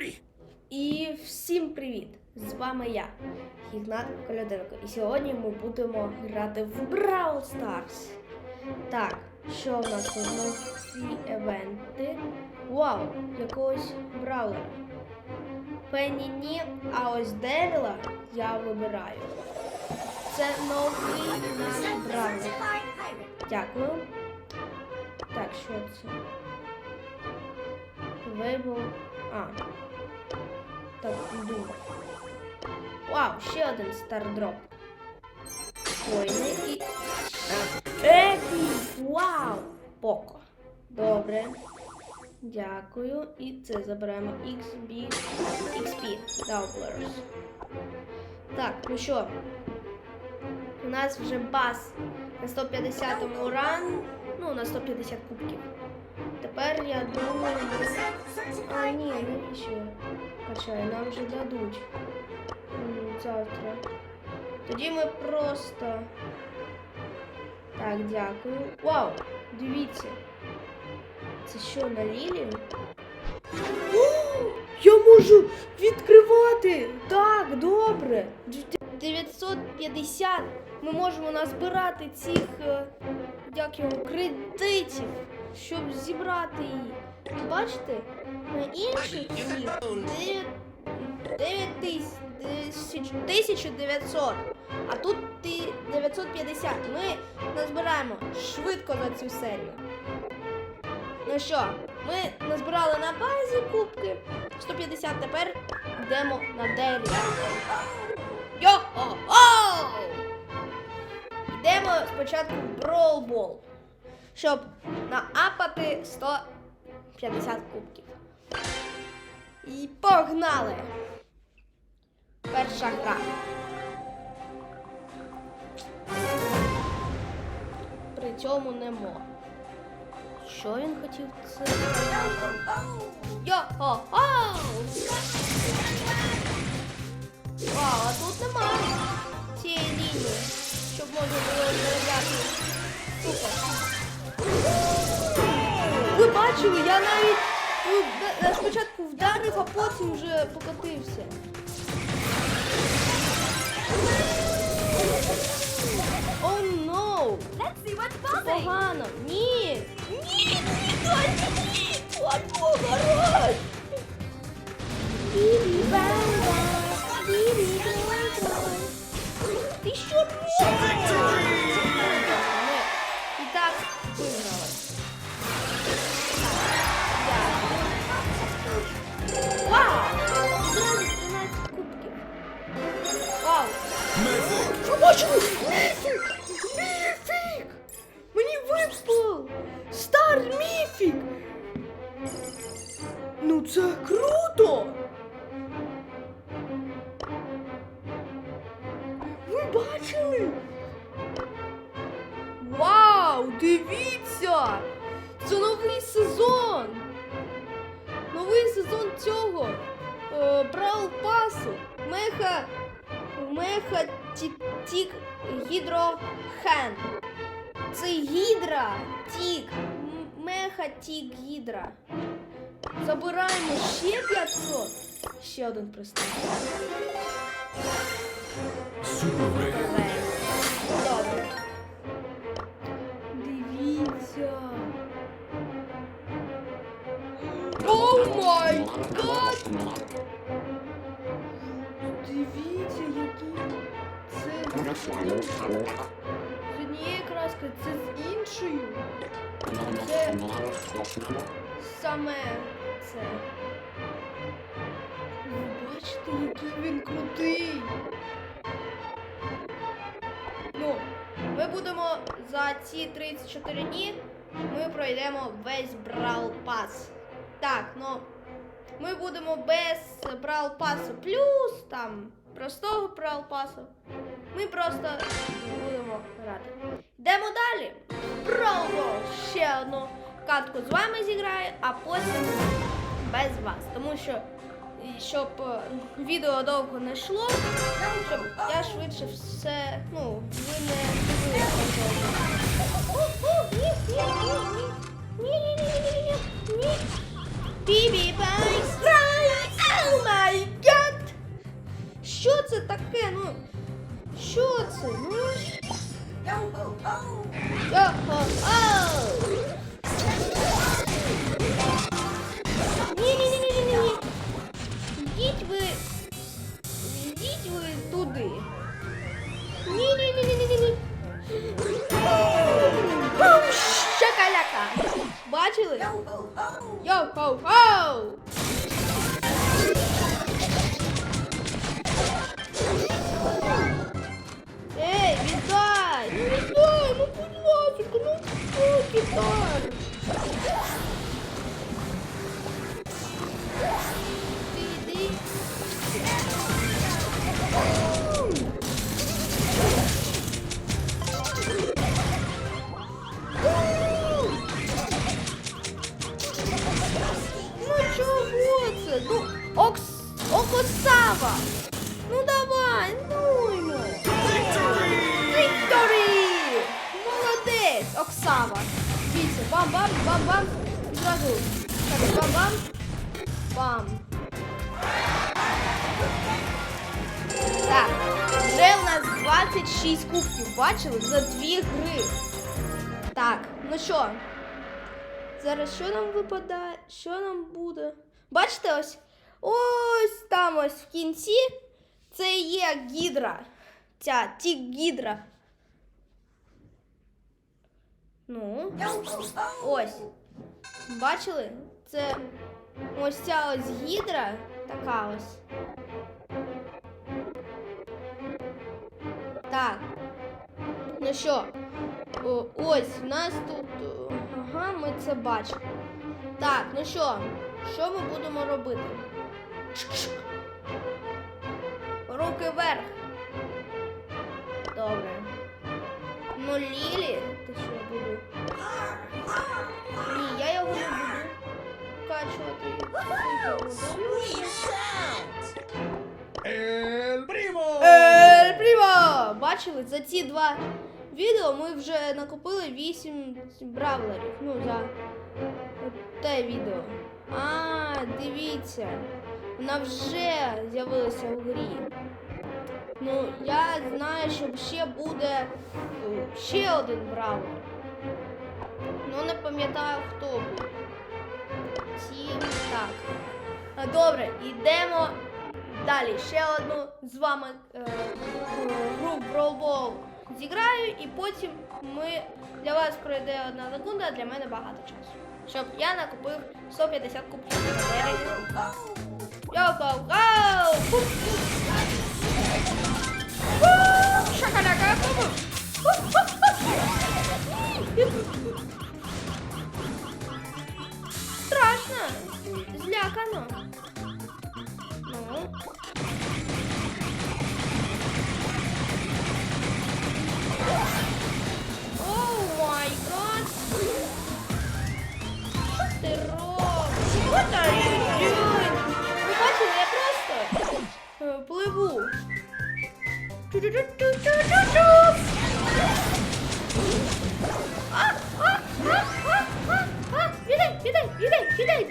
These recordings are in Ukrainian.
Юрій! І всім привіт! З вами я, Ігнат Коляденко. І сьогодні ми будемо грати в Brawl Stars. Так, що в нас? Нові евенти. Вау, якогось браулера. Пенні ні, а ось Девіла я вибираю. Це новий наш браулер. Дякую. Так, що це? Вейбл. А. Так, йду. Вау, ще один стардроп. Воїни і. Епі! Вау! Поко. Добре. Дякую. І це забираємо XB. XP. Doublers. Так, ну що? У нас вже бас на 150-му ран. Ну, на 150 кубків. Тепер я думаю. А, ні, навіщо я качаю? Нам вже дадуть завтра. Тоді ми просто. Так, дякую. Вау! Дивіться. Це що, на Лілі? Я можу відкривати! Так, добре. 950 ми можемо назбирати цих е, як його, кредитів, щоб зібрати її. Бачите? На 9 тисяч 1900, а тут 950. Ми назбираємо швидко за цю серію. Ну що, ми назбирали на базі кубки 150, тепер йдемо на делі. Йо-хо-хо! Йдемо спочатку в Ball, щоб наапати 150 кубків. І погнали! Перша гра. При цьому немо. Що він хотів це? Йо-хо-хо! Вау, а тут нема цієї лінії, щоб можна було заряджати. Супер. ви бачили, я навіть ну, спочатку вдарив, а потім вже покатився. О, ну! oh, no! Це погано! Ні! Ні! Ні, донька, ні! Ой, поворот! Бі-бі-бам-бам! Бі-бі-бам-бам! Ти що робиш? Woo! Тік Гідрохен. Це гідра Тік. Меха Тік Гідра. Забираємо ще 500. Ще один. Супер Добре. Дивіться. О май гад! Дивіться, це з однією краскою, це з іншою. Це саме це. Ви бачите, який він крутий. Ну, ми будемо за ці 34 дні ми пройдемо весь Брал Пас. Так, ну ми будемо без Брал Пасу плюс там простого Брал Пасу. Ми просто будемо грати. Йдемо далі. Промо! Ще одну катку з вами зіграю, а потім без вас. Тому що щоб е, відео довго не йшло, щоб я швидше все, ну, ви не Шакаляка. Бачили? Йо-хо-хоу! Ей, віддай! Ну віддай, ну будь ласка, ну що віддай? Ти чого це? Ну, Окс... Окосава! Ну давай, ну йому! Вікторі! Молодець, Оксава! Дивіться, бам-бам, бам-бам. І Зразу. Так, бам-бам. Бам. Так, вже у нас 26 кубків, бачили? За дві гри. Так, ну що? Зараз що нам випадає? Що нам буде? Бачите ось? Ось там ось в кінці. Це є гідра. Ця тік гідра. Ну. Ось. Бачили? Це ось ця ось гідра. Така ось. Так. Ну що? Ось у нас тут. Ага, ми це бачимо. Так, ну що? Що ми будемо робити? Руки вверх. Добре. Ну, Лілі, ти що я буду? Ні, я його не буду качувати. El primo! Ель Прімо! Бачили, за ці два відео ми вже накопили 8 бравлерів. Ну, за те відео. А, дивіться. Вона вже з'явилася в грі. Ну, я знаю, що ще буде е, ще один бравлер. Ну, не пам'ятаю, хто буде. Тім, так. А, Добре, йдемо далі. Ще одну з вами е, гру Brawl зіграю, і потім ми для вас пройде одна секунда, а для мене багато часу. Щоб я накупив 150 кубків. Фу! Шакаляка! Страшно! Злякано! Ту-ту-ту-ту-ту-ту. А, а, а, а, а, а. Віддай, віддай, віддай,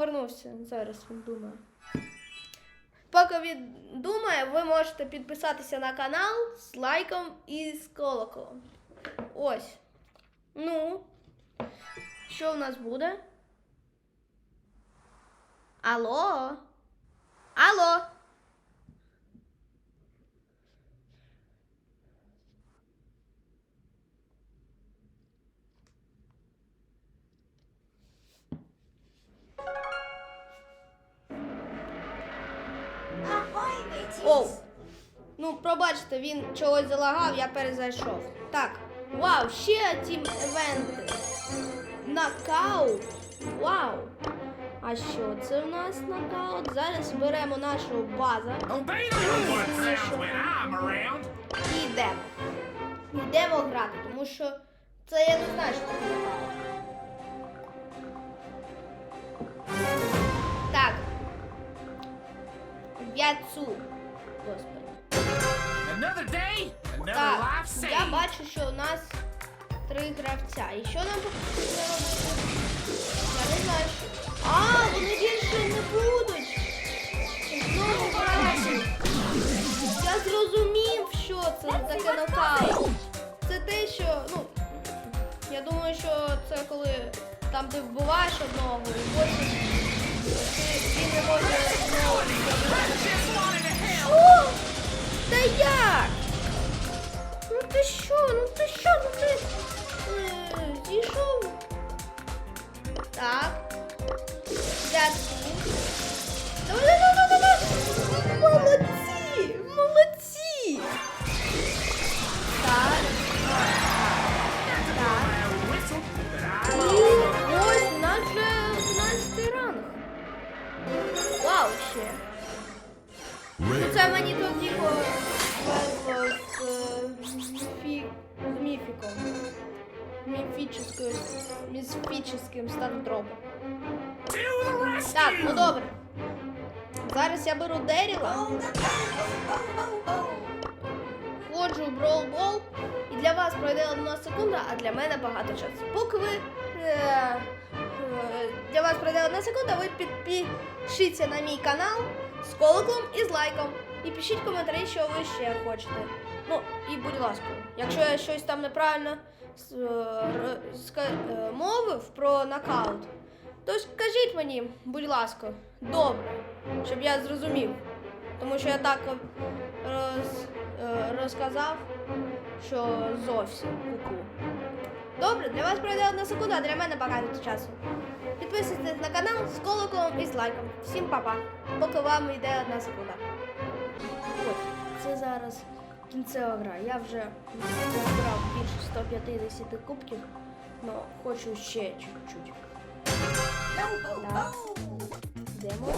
повернувся? Зараз він думає. Поки він думає, ви можете підписатися на канал з лайком і з колоколом. Ось. Ну. Що в нас буде? Алло? Алло? Оу. Ну, пробачте, він чогось залагав, я перезайшов. Так. Вау, ще тім евенти. Нокаут. Вау. А що це в нас нокаут? Зараз беремо нашого база і йдемо. Йдемо грати, тому що це я не знаю, що таке нокаут. Так. В'яцу. Господи. Так, я бачу, що у нас три гравця. І що нам потрібно робити? Я не знаю, що. А, вони більше не будуть. Знову грати. Я зрозумів, що це таке нокаут. Це те, що, ну, я думаю, що це коли там ти вбиваєш одного і потім ти, не може знову. Just wanted to help. О! Та як? Ну ти що? Ну ти що? Ну ти е, зійшов. Так. Дякую. Давай, міфічним стардропом. to. Так, ну добре. Зараз я беру Деріла. Входжу в Brawl Ball. І для вас пройде одна секунда, а для мене багато часу. Поки ви. Е, е, для вас пройде одна секунда, ви підпишіться на мій канал з колоком і з лайком. І пишіть коментарі, що ви ще хочете. Ну, і будь ласка, якщо я щось там неправильно мовив про нокаут, то скажіть мені, будь ласка, добре, щоб я зрозумів. Тому що я так роз, е, розказав, що зовсім куку. Добре, для вас пройде одна секунда, а для мене багато часу. Підписуйтесь на канал з колоколом і з лайком. Всім па-па, поки вам йде одна секунда. Ось, це зараз кінцева гра. Я вже збирав більше 150 кубків, але хочу ще чуть-чуть. Так. Йдемо.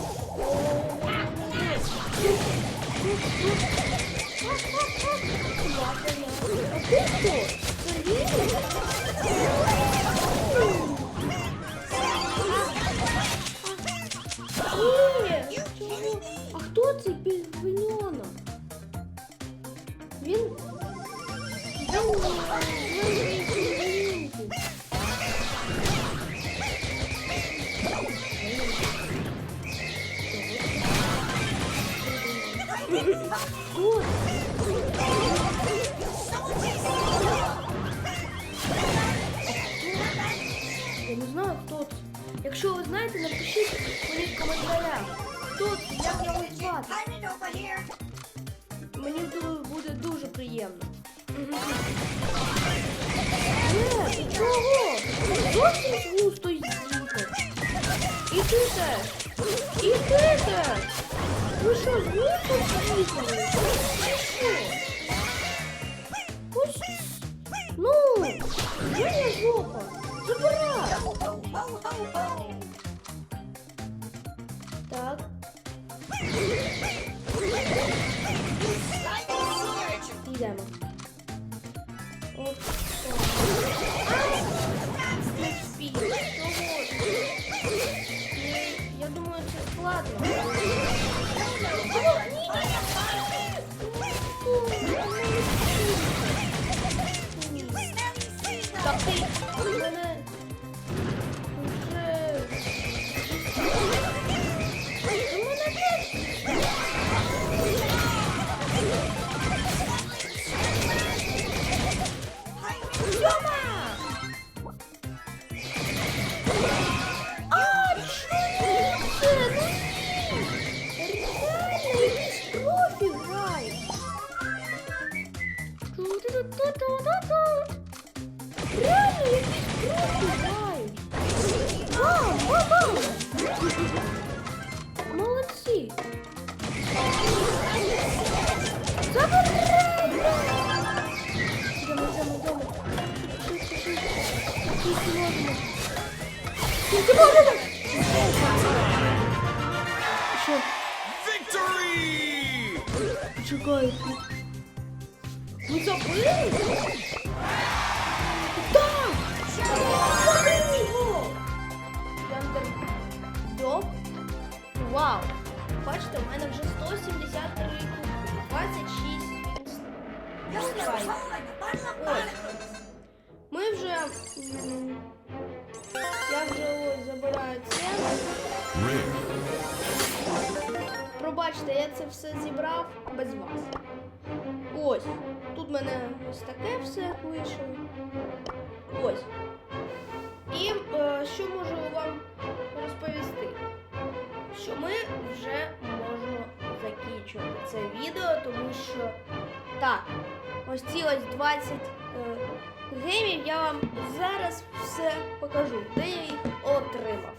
Теж. І ти теж. Ви що, з густо Почекай. Ми забили? Так! Забили його! Вау! Бачите, у мене вже 173 кубки. 26 Ось. Ми вже... Я вже ось забираю це. Пробачте, я це все зібрав без вас. Ось. Тут в мене ось таке все вийшло. Ось. І е, що можу вам розповісти? Що ми вже можемо закінчувати це відео, тому що так, ось ці ось 20 е, геймів я вам зараз все покажу, де я їх отримав.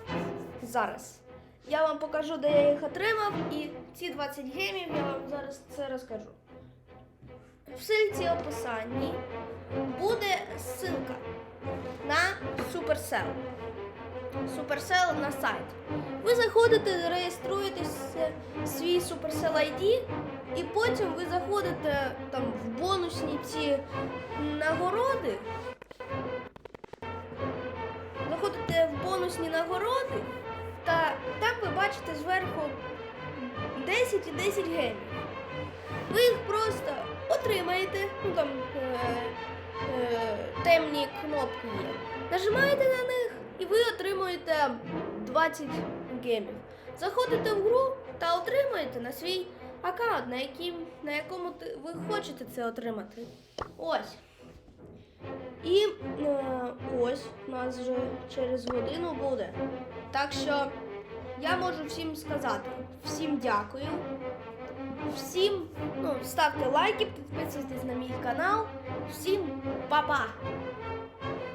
Зараз. Я вам покажу, де я їх отримав, і ці 20 геймів я вам зараз це розкажу. В сильці описанні буде ссылка на Supercell. Supercell на сайт. Ви заходите, реєструєтесь в свій Supercell ID, і потім ви заходите там в бонусні ці нагороди. Заходите в бонусні нагороди, та там ви бачите зверху 10 і 10 гемів. Ви їх просто отримаєте, ну там е, е, темні кнопки є. Нажимаєте на них і ви отримуєте 20 гемів. Заходите в гру та отримуєте на свій аккаунт, на, яким, на якому ви хочете це отримати. Ось. І е, ось у нас вже через годину буде. Так що я можу всім сказати, всім дякую. Всім ну, ставте лайки, підписуйтесь на мій канал. Всім па-па!